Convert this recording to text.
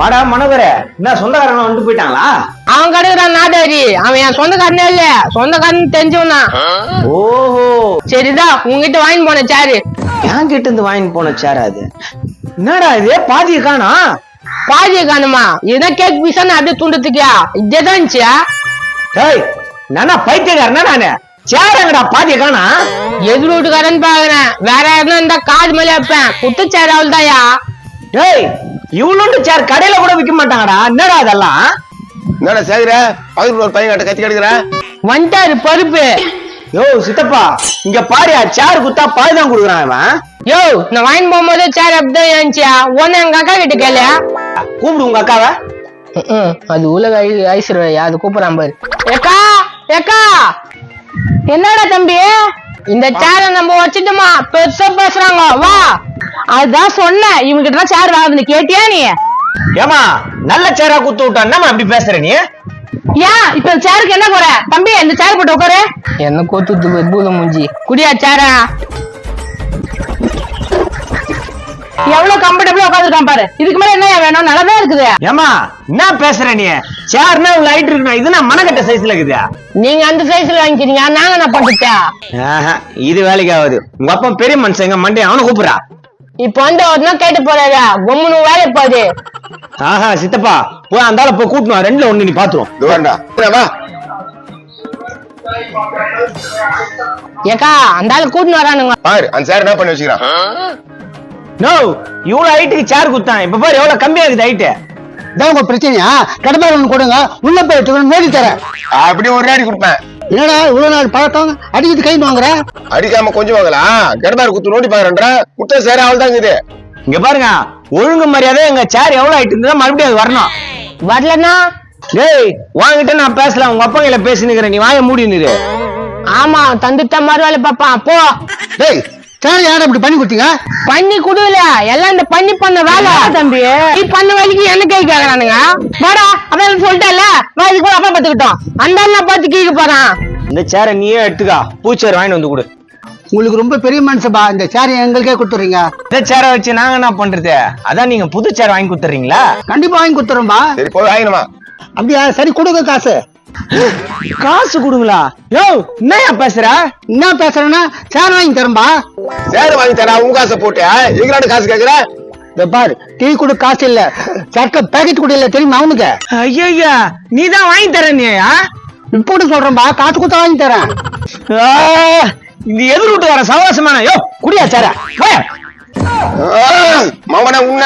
வாடா மனோகர என்ன சொந்தக்காரங்க வந்து போயிட்டாங்களா? அவன் கிடக்குறான் நாதாரி அவன் என் சொந்தக்காரனே இல்ல. சொந்தக்காரன் தெரிஞ்சவன் ஓஹோ. சரிதான் உங்ககிட்ட வாங்கி போன சாரு என் கிட்ட இருந்து வாங்கிட்டு போன சேரா அது? என்னடா இது? பாதிய காணா? பாதிய காணுமா? இதுதான் கேக் பீஸா நான் அப்படியே துண்டுத்துக்கியா இதேதான் இருந்துச்சியா டேய் நானா பைத்தியக்காரனா நானு? சேரங்கடா பாதிய காணா? எதிர் வீட்டுக்காரன் பாக்குறேன். வேற யாருன்னா இருந்தா காது மேல வைப்பேன். குத்துச்சாரு அவள் தாயா டேய் இவ்வளோண்டு சேர் கடையில கூட விற்க மாட்டாங்கடா. என்னடா அதெல்லாம் என்னடா சேகர பக்கத்துல ஒரு பையன் கிட்ட கத்தி கிடக்குற வந்துட்டாரு பருப்பு. யோ சித்தப்பா இங்க பாரியா சேர் குத்தா பாதி தான் கொடுக்குறான் அவன் யோ நான் வாங்கி போகும்போது சார் அப்படிதான் இருந்துச்சியா ஒன்னு எங்க அக்கா கிட்ட கேளு. கூப்பிடு உங்க அக்காவை. அது உலக ஐ- ஐஸ்வர்யா அது கூப்பிடுறான் பாரு. ஏக்கா ஏக்கா. என்னடா தம்பி? இந்த சேர நம்ம வச்சுட்டோமா? பெருசா பேசுறாங்க. வா. அதுதான் சொன்னேன். இவங்க கிட்ட சேர் வாங்குது கேட்டியா நீ? ஏமா நல்ல சேரா குத்து விட்டா என்னம்மா அப்படி பேசுற நீ? ஏன் இப்ப சேருக்கு என்ன போற? தம்பி இந்த சேர் போட்டு உட்காரு என்ன கோத்து பூதம் மூஞ்சி. குடியா சேரா எவ்வளவு கம்ஃபர்டபுளா உட்காந்துருக்கான் பாரு. இதுக்கு மேல என்ன வேணும்? நல்லாதான் இருக்குது. ஏமா என்ன பேசுற நீ? சேர்னா உள்ள ஹைட் இருக்கணும் இது நான் மனக்கட்ட சைஸ்ல இருக்குதா? நீங்க அந்த சைஸ்ல வாங்கிக்கிறீங்க. நாங்க என்ன பண்ணிட்டா ஆஹா, இது வேலைக்கு ஆகுது உங்க அப்பா பெரிய மனுஷன் எங்க மண்டே அவனை கூப்பிடுறா. இப்ப வந்து ஒரு நாள் கேட்டு போறாரு பொம்முனு வேலை போகுது ஆஹா சித்தப்பா போய் அந்த ஆளை போய் கூட்டணும் ரெண்டுல ஒண்ணு நீ பாத்துரும். இது வேண்டா. வா. ஏக்கா அந்த ஆளு கூட்டின்னு வரானுங்க. பாரு அந்த சார் என்ன பண்ணி வச்சுக்கிறான்? நோ இவ்வளவு ஹைட்டுக்கு சேர் குத்தான். இப்ப பாரு எவ்வளவு கம்மியா இருக்குது ஹைட்டு இதான் உங்க பிரச்சனையா? கடமை ஒண்ணு கொடுங்க. உள்ள போயிட்டு மோதி தரேன். அப்படி ஒரு அடி கொடுப்பேன். என்னடா இவ்வளவு நாள் பழக்கம்? அடிக்கிட்டு கை வாங்குற? அடிக்காம கொஞ்சம் வாங்கலாம் கெடமாரு குத்து நோண்டி பாக்குறேன்ற. குத்த சேர அவள் தான் இருக்குது. இங்க பாருங்க ஒழுங்கு மரியாதை எங்க சேர் எவ்வளவு ஹைட் இருந்தா மறுபடியும் அது வரணும். வரலன்னா டேய் வாங்கிட்ட நான் பேசலாம் உங்க அப்பா கையில பேசினுக்கிறேன் நீ வாய மூடி நிறு. ஆமா தந்துட்டா மறு வேலை பாப்பான். போ. டேய் சேர் யாரும் இப்படி பண்ணி கொடுத்தீங்க? பண்ணி குடுல எல்லாம் இந்த பண்ணி பண்ண வேலை. தம்பி? நீ பண்ண வேலைக்கு என்ன கை கேக்குறானுங்க? வாடா அதான் சொல்லிட்டேன்ல. வா இதுக்கு கூட அப்பா பாத்துக்கிட்டோம் அந்த பார்த்து கேட்க போறான். இந்த சேரை நீயே எடுத்துக்கா. பூச்சேர் வாங்கிட்டு வந்து கொடு. உங்களுக்கு ரொம்ப பெரிய மனுஷப்பா இந்த சேர் எங்களுக்கே கொடுத்துறீங்க. இந்த சேரை வச்சு நாங்க என்ன பண்றது? அதான் நீங்க புது சேர் வாங்கி கொடுத்துறீங்களா? கண்டிப்பா வாங்கி கொடுத்துறோம்பா சரி போய் வாங்கினுமா அப்படியா? சரி கொடுங்க காசு. காசு கொடுங்களா? யோ என்னயா பேசுற? என்ன பேசுறேன்னா சேர் வாங்கி தரேன்பா சேர வாங்கி தரா உன் காசை போட்டு எங்களாட காசு கேக்குற? இந்த பாரு டீ கூட காசு இல்ல. சர்க்க பேக்கெட் கூட இல்ல தெரியுமா அவனுக்கு ஐயா நீ தான் வாங்கி தர நீயா இப்போட்டு சொல்றேன்பா. காசு கொடுத்தா வாங்கி தரேன். இந்த எதிர் வீட்டுக்கார சவாசமான யோ குடியா சார. மவன உன்ன